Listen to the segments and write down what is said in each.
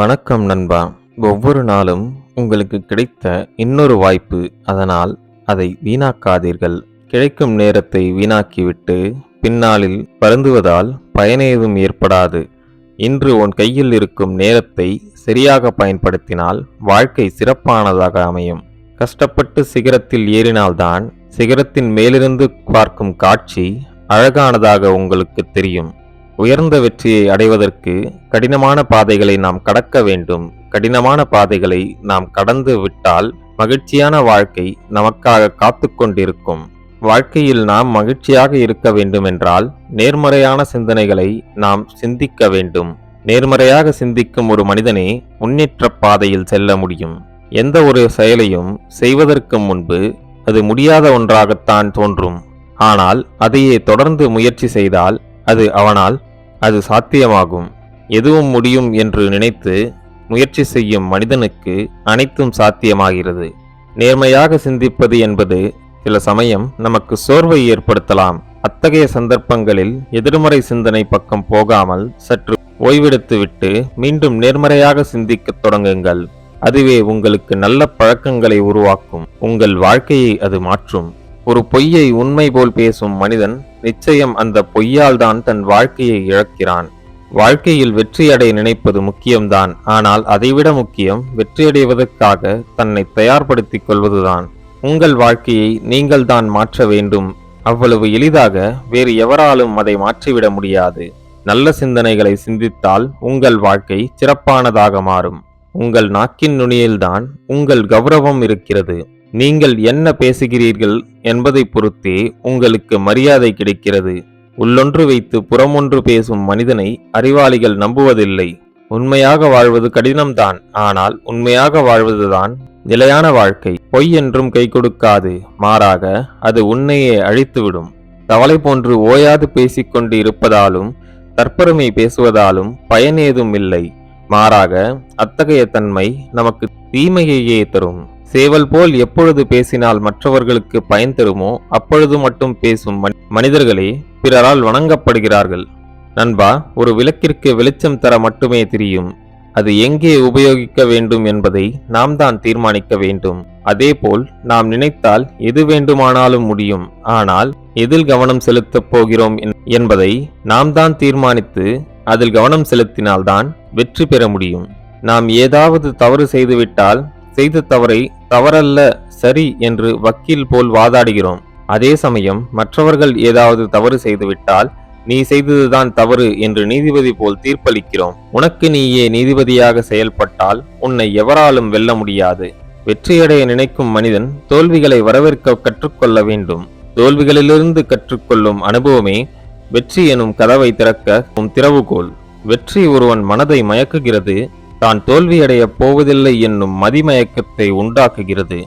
வணக்கம் நண்பா. ஒவ்வொரு நாளும் உங்களுக்கு கிடைத்த இன்னொரு வாய்ப்பு. அதனால் அதை வீணாக்காதீர்கள். கிடைக்கும் நேரத்தை வீணாக்கிவிட்டு பின்னாளில் வருந்துவதால் பயனேதும் ஏற்படாது. இன்று உன் கையில் இருக்கும் நேரத்தை சரியாக பயன்படுத்தினால் வாழ்க்கை சிறப்பானதாக அமையும். கஷ்டப்பட்டு சிகரத்தில் ஏறினால்தான் சிகரத்தின் மேலிருந்து பார்க்கும் காட்சி அழகானதாக உங்களுக்கு தெரியும். உயர்ந்த வெற்றியை அடைவதற்கு கடினமான பாதைகளை நாம் கடக்க வேண்டும். கடினமான பாதைகளை நாம் கடந்து விட்டால் மகிழ்ச்சியான வாழ்க்கை நமக்காக காத்து கொண்டிருக்கும். வாழ்க்கையில் நாம் மகிழ்ச்சியாக இருக்க வேண்டுமென்றால் நேர்மறையான சிந்தனைகளை நாம் சிந்திக்க வேண்டும். நேர்மறையாக சிந்திக்கும் ஒரு மனிதனே முன்னேற்ற பாதையில் செல்ல முடியும். எந்த ஒரு செயலையும் செய்வதற்கு முன்பு அது முடியாத ஒன்றாகத்தான் தோன்றும். ஆனால் அதையே தொடர்ந்து முயற்சி செய்தால் அது அவனால் அது சாத்தியமாகும். எதுவும் முடியும் என்று நினைத்து முயற்சி செய்யும் மனிதனுக்கு அனைத்தும் சாத்தியமாகிறது. நேர்மையாக சிந்திப்பது என்பது சில சமயம் நமக்கு சோர்வை ஏற்படுத்தலாம். அத்தகைய சந்தர்ப்பங்களில் எதிர்மறை சிந்தனை பக்கம் போகாமல் சற்று ஓய்வெடுத்துவிட்டு மீண்டும் நேர்மறையாக சிந்திக்கத் தொடங்குங்கள். அதுவே உங்களுக்கு நல்ல பழக்கங்களை உருவாக்கும். உங்கள் வாழ்க்கையை அது மாற்றும். ஒரு பொய்யை உண்மை போல் பேசும் மனிதன் நிச்சயம் அந்த பொய்யால் தான் தன் வாழ்க்கையை இழக்கிறான். வாழ்க்கையில் வெற்றியடைய நினைப்பது முக்கியம்தான் ஆனால் அதைவிட முக்கியம் வெற்றியடைவதற்காக தன்னை தயார்படுத்திக் கொள்வதுதான். உங்கள் வாழ்க்கையை நீங்கள் தான் மாற்ற வேண்டும். அவ்வளவு எளிதாக வேறு எவராலும் அதை மாற்றிவிட முடியாது. நல்ல சிந்தனைகளை சிந்தித்தால் உங்கள் வாழ்க்கை சிறப்பானதாக மாறும். உங்கள் நாக்கின் நுனியில்தான் உங்கள் கௌரவம் இருக்கிறது. நீங்கள் என்ன பேசுகிறீர்கள் என்பதை பொறுத்தே உங்களுக்கு மரியாதை கிடைக்கிறது. உள்ளொன்று வைத்து புறமொன்று பேசும் மனிதனை அறிவாளிகள் நம்புவதில்லை. உண்மையாக வாழ்வது கடினம்தான் ஆனால் உண்மையாக வாழ்வதுதான் நிலையான வாழ்க்கை. பொய் என்றும் கை கொடுக்காது மாறாக அது உன்னையே அழித்துவிடும். தவளை போன்று ஓயாது பேசிக்கொண்டு இருப்பதாலும் தற்பெருமை பேசுவதாலும் பயனேதும் இல்லை மாறாக அத்தகைய தன்மை நமக்கு தீமையையே தரும். சேவல் போல் எப்பொழுது பேசினால் மற்றவர்களுக்கு பயன் தருமோ அப்பொழுது மட்டும் பேசும் மனிதர்களே பிறரால் வணங்கப்படுகிறார்கள். நண்பா ஒரு விளக்கிற்கு வெளிச்சம் தர மட்டுமே தெரியும். அது எங்கே உபயோகிக்க வேண்டும் என்பதை நாம் தான் தீர்மானிக்க வேண்டும். அதேபோல் நாம் நினைத்தால் எது வேண்டுமானாலும் முடியும். ஆனால் எதில் கவனம் செலுத்தப் போகிறோம் என்பதை நாம் தான் தீர்மானித்து அதில் கவனம் செலுத்தினால்தான் வெற்றி பெற முடியும். நாம் ஏதாவது தவறு செய்துவிட்டால் செய்த தவறை தவறல்ல சரி என்று வக்கீல் போல் வாதாடுகிறோம். அதே சமயம் மற்றவர்கள் ஏதாவது தவறு செய்துவிட்டால் நீ செய்ததுதான் தவறு என்று நீதிபதி போல் தீர்ப்பளிக்கிறோம். உனக்கு நீயே நீதிபதியாக செயல்பட்டால் உன்னை எவராலும் வெல்ல முடியாது. வெற்றியடைய நினைக்கும் மனிதன் தோல்விகளை வரவேற்க கற்றுக்கொள்ள வேண்டும். தோல்விகளிலிருந்து கற்றுக்கொள்ளும் அனுபவமே வெற்றி எனும் கதவை திறக்க திறவுகோல். வெற்றி ஒருவன் மனதை மயக்குகிறது தான் தோல்வியடையப் போவதில்லை என்னும் மதிமயக்கத்தை உண்டாக்குகிறது.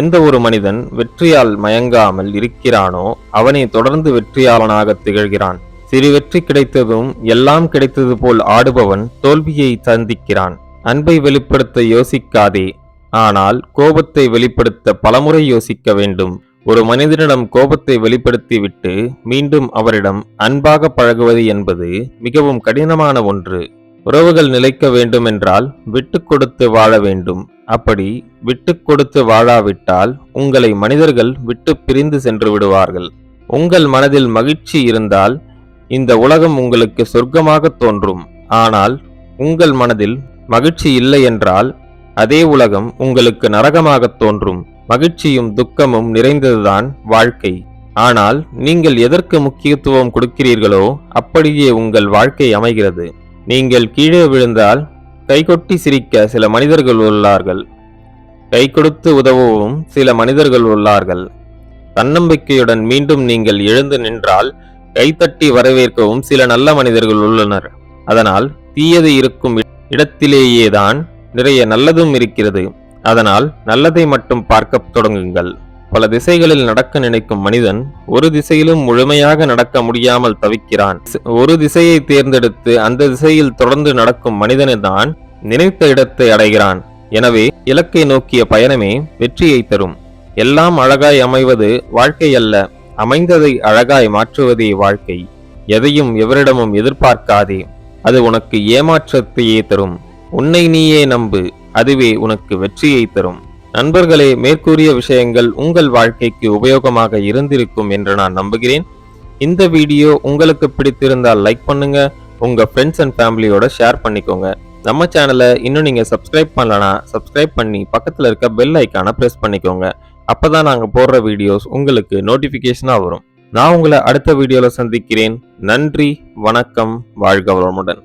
எந்த ஒரு மனிதன் வெற்றியால் மயங்காமல் இருக்கிறானோ அவனை தொடர்ந்து வெற்றியாளனாக திகழ்கிறான். சிறு வெற்றி கிடைத்ததும் எல்லாம் கிடைத்தது போல் ஆடுபவன் தோல்வியை சந்திக்கிறான். அன்பை வெளிப்படுத்த யோசிக்காதே. ஆனால் கோபத்தை வெளிப்படுத்த பலமுறை யோசிக்க வேண்டும். ஒரு மனிதனிடம் கோபத்தை வெளிப்படுத்திவிட்டு மீண்டும் அவரிடம் அன்பாக பழகுவது என்பது மிகவும் கடினமான ஒன்று. உறவுகள் நிலைக்க வேண்டுமென்றால் விட்டு கொடுத்து வாழ வேண்டும். அப்படி விட்டு கொடுத்து வாழாவிட்டால் உங்களை மனிதர்கள் விட்டு பிரிந்து சென்று விடுவார்கள். உங்கள் மனதில் மகிழ்ச்சி இருந்தால் இந்த உலகம் உங்களுக்கு சொர்க்கமாக தோன்றும். ஆனால் உங்கள் மனதில் மகிழ்ச்சி இல்லை என்றால் அதே உலகம் உங்களுக்கு நரகமாக தோன்றும். மகிழ்ச்சியும் துக்கமும் நிறைந்ததுதான் வாழ்க்கை. ஆனால் நீங்கள் எதற்கு முக்கியத்துவம் கொடுக்கிறீர்களோ அப்படியே உங்கள் வாழ்க்கை அமைகிறது. நீங்கள் கீழே விழுந்தால் கைகொட்டி சிரிக்க சில மனிதர்கள் உள்ளார்கள். கை கொடுத்து உதவவும் சில மனிதர்கள் உள்ளார்கள். தன்னம்பிக்கையுடன் மீண்டும் நீங்கள் எழுந்து நின்றால் கைத்தட்டி வரவேற்கவும் சில நல்ல மனிதர்கள் உள்ளனர். அதனால் தீயது இருக்கும் இடத்திலேயேதான் நிறைய நல்லதும் இருக்கிறது. அதனால் நல்லதை மட்டும் பார்க்க தொடங்குங்கள். பல திசைகளில் நடக்க நினைக்கும் மனிதன் ஒரு திசையிலும் முழுமையாக நடக்க முடியாமல் தவிக்கிறான். ஒரு திசையை தேர்ந்தெடுத்து அந்த திசையில் தொடர்ந்து நடக்கும் மனிதனை நினைத்த இடத்தை அடைகிறான். எனவே இலக்கை நோக்கிய பயணமே வெற்றியை தரும். எல்லாம் அழகாய் அமைவது வாழ்க்கை அல்ல அமைந்ததை அழகாய் மாற்றுவதே வாழ்க்கை. எதையும் எவரிடமும் எதிர்பார்க்காதே அது உனக்கு ஏமாற்றத்தையே தரும். உன்னை நீயே நம்பு அதுவே உனக்கு வெற்றியை தரும். நண்பர்களே மேற்கூறிய விஷயங்கள் உங்கள் வாழ்க்கைக்கு உபயோகமாக இருந்திருக்கும் என்று நான் நம்புகிறேன். இந்த வீடியோ உங்களுக்கு பிடித்திருந்தால் லைக் பண்ணுங்க உங்க ஃப்ரெண்ட்ஸ் அண்ட் ஃபேமிலியோட ஷேர் பண்ணிக்கோங்க. நம்ம சேனலை இன்னும் நீங்க சப்ஸ்கிரைப் பண்ணலனா சப்ஸ்கிரைப் பண்ணி பக்கத்துல இருக்க பெல் ஐக்கானை பிரஸ் பண்ணிக்கோங்க. அப்பதான் நாங்க போடுற வீடியோஸ் உங்களுக்கு நோட்டிபிகேஷனா வரும். நான் உங்களை அடுத்த வீடியோல சந்திக்கிறேன். நன்றி வணக்கம் வாழ்க வளமுடன்.